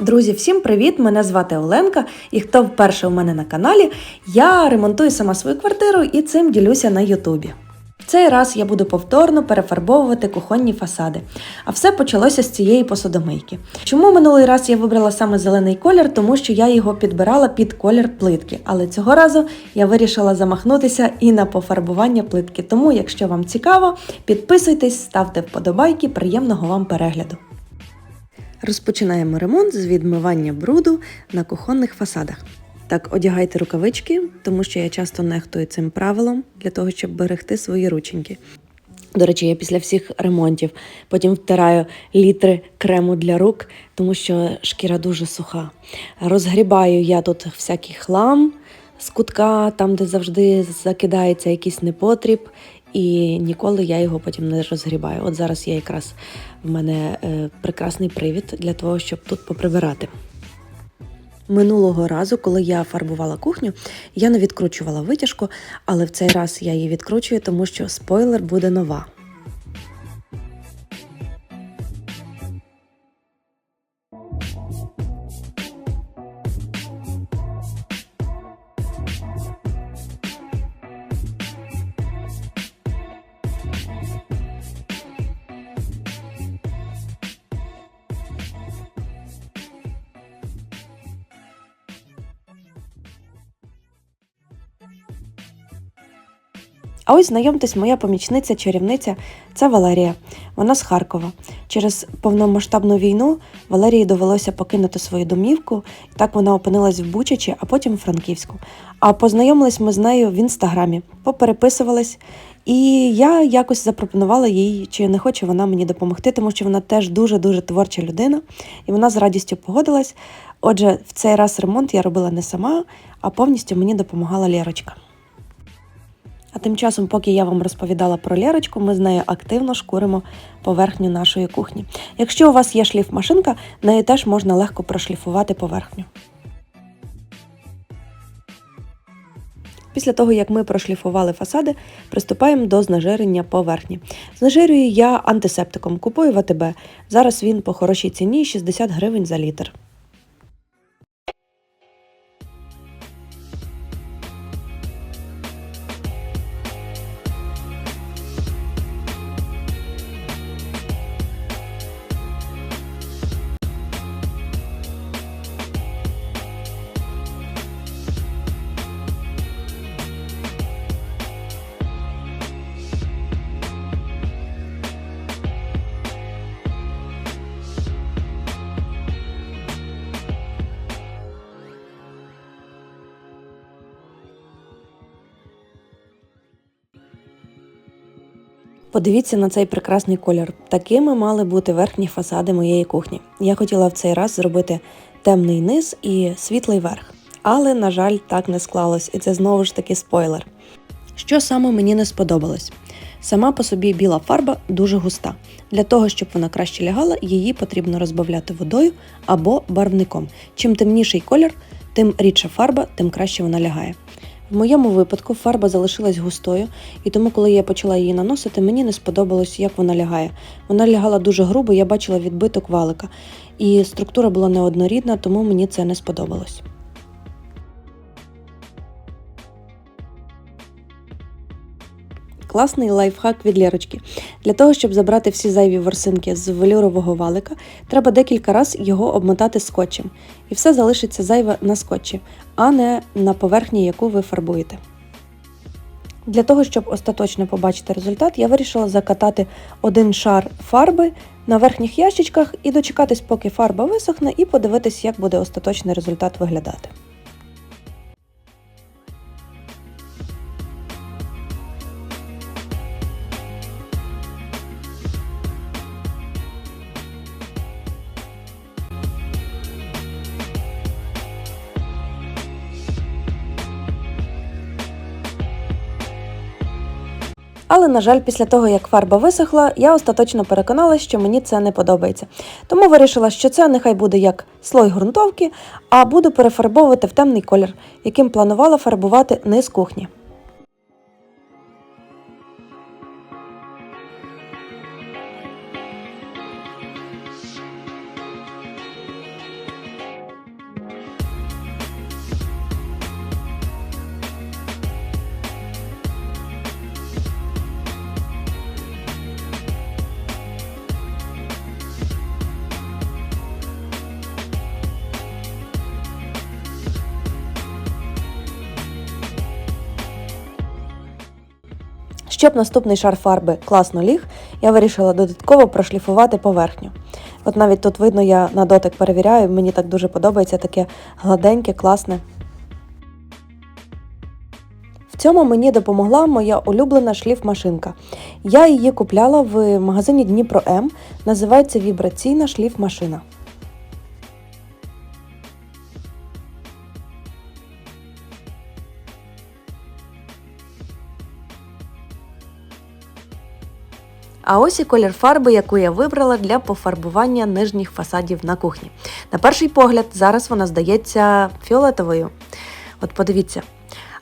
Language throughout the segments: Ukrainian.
Друзі, всім привіт! Мене звати Оленка, і хто вперше у мене на каналі, я ремонтую сама свою квартиру і цим ділюся на Ютубі. В цей раз я буду повторно перефарбовувати кухонні фасади. А все почалося з цієї посудомийки. Чому минулий раз я вибрала саме зелений колір? Тому що я його підбирала під колір плитки. Але цього разу я вирішила замахнутися і на пофарбування плитки. Тому, якщо вам цікаво, підписуйтесь, ставте вподобайки, приємного вам перегляду. Розпочинаємо ремонт з відмивання бруду на кухонних фасадах. Так, одягайте рукавички, тому що я часто нехтую цим правилом для того, щоб берегти свої рученьки. До речі, я після всіх ремонтів потім втираю літри крему для рук, тому що шкіра дуже суха. Розгрібаю я тут всякий хлам з кутка, там, де завжди закидається якийсь непотріб, і ніколи я його потім не розгрібаю. От зараз є якраз в мене е, прекрасний привід для того, щоб тут поприбирати. Минулого разу, коли я фарбувала кухню, я не відкручувала витяжку, але в цей раз я її відкручую, тому що спойлер буде нова. А ось знайомтесь, моя помічниця, чарівниця це Валерія. Вона з Харкова. Через повномасштабну війну Валерії довелося покинути свою домівку. Так вона опинилась в Бучачі, а потім у Франківську. А познайомились ми з нею в інстаграмі, попереписувались. І я якось запропонувала їй, чи не хоче вона мені допомогти, тому що вона теж дуже-дуже творча людина, і вона з радістю погодилась. Отже, в цей раз ремонт я робила не сама, а повністю мені допомагала Лєрочка. А тим часом, поки я вам розповідала про Лєрочку, ми з нею активно шкуримо поверхню нашої кухні. Якщо у вас є шліфмашинка, нею теж можна легко прошліфувати поверхню. Після того, як ми прошліфували фасади, приступаємо до знежирення поверхні. Знежирюю я антисептиком, купую в АТБ. Зараз він по хорошій ціні 60 гривень за літр. Подивіться на цей прекрасний колір. Такими мали бути верхні фасади моєї кухні. Я хотіла в цей раз зробити темний низ і світлий верх. Але, на жаль, так не склалось, і це знову ж таки спойлер. Що саме мені не сподобалось? Сама по собі біла фарба дуже густа. Для того, щоб вона краще лягала, її потрібно розбавляти водою або барвником. Чим темніший колір, тим рідша фарба, тим краще вона лягає. В моєму випадку фарба залишилась густою, і тому, коли я почала її наносити, мені не сподобалось, як вона лягає. Вона лягала дуже грубо, я бачила відбиток валика, і структура була неоднорідна, тому мені це не сподобалось. Класний лайфхак від Лєрочки. Для того, щоб забрати всі зайві ворсинки з велюрового валика, треба декілька разів його обмотати скотчем. І все залишиться зайве на скотчі, а не на поверхні, яку ви фарбуєте. Для того, щоб остаточно побачити результат, я вирішила закатати один шар фарби на верхніх ящичках і дочекатись, поки фарба висохне, і подивитись, як буде остаточний результат виглядати. Але, на жаль, після того, як фарба висохла, я остаточно переконалася, що мені це не подобається. Тому вирішила, що це нехай буде як слой грунтовки, а буду перефарбовувати в темний колір, яким планувала фарбувати низ кухні. Щоб наступний шар фарби класно ліг, я вирішила додатково прошліфувати поверхню. От навіть тут видно, я на дотик перевіряю, мені так дуже подобається таке гладеньке, класне. В цьому мені допомогла моя улюблена шліфмашинка. Я її купляла в магазині Дніпро М. Називається вібраційна шліфмашина. А ось і колір фарби, яку я вибрала для пофарбування нижніх фасадів на кухні. На перший погляд, зараз вона здається фіолетовою. От подивіться.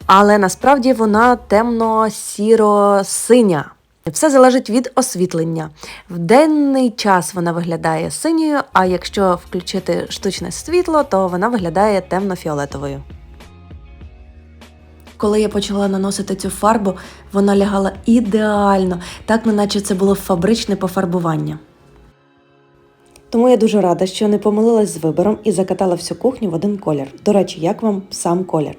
Але насправді вона темно-сіро-синя. Все залежить від освітлення. В денний час вона виглядає синьою, а якщо включити штучне світло, то вона виглядає темно-фіолетовою. Коли я почала наносити цю фарбу, вона лягала ідеально, так неначе це було фабричне пофарбування. Тому я дуже рада, що не помилилась з вибором і закатала всю кухню в один колір. До речі, як вам сам колір?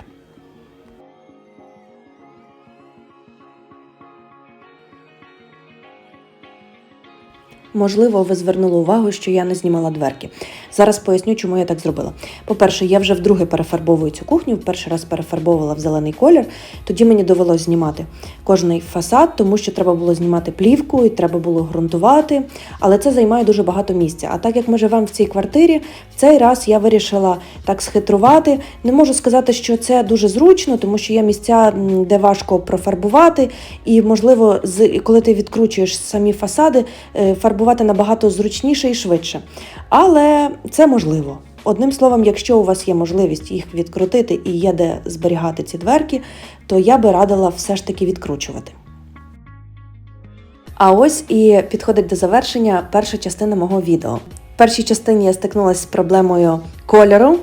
Можливо, ви звернули увагу, що я не знімала дверки. Зараз поясню, чому я так зробила. По-перше, я вже вдруге перефарбовую цю кухню, в перший раз перефарбовувала в зелений колір. Тоді мені довелося знімати кожний фасад, тому що треба було знімати плівку і треба було ґрунтувати. Але це займає дуже багато місця. А так як ми живемо в цій квартирі, в цей раз я вирішила так схитрувати. Не можу сказати, що це дуже зручно, тому що є місця, де важко профарбувати, і можливо, коли ти відкручуєш самі фасади, е, фарбувати набагато зручніше і швидше. Але це можливо. Одним словом, якщо у вас є можливість їх відкрутити і є де зберігати ці дверки, то я би радила все ж таки відкручувати. А ось і підходить до завершення перша частина мого відео. В першій частині я стикнулася з проблемою кольору,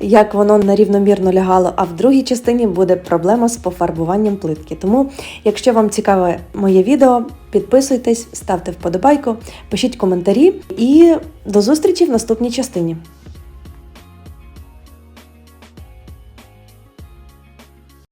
як воно нерівномірно лягало, а в другій частині буде проблема з пофарбуванням плитки. Тому, якщо вам цікаве моє відео, підписуйтесь, ставте вподобайку, пишіть коментарі і до зустрічі в наступній частині.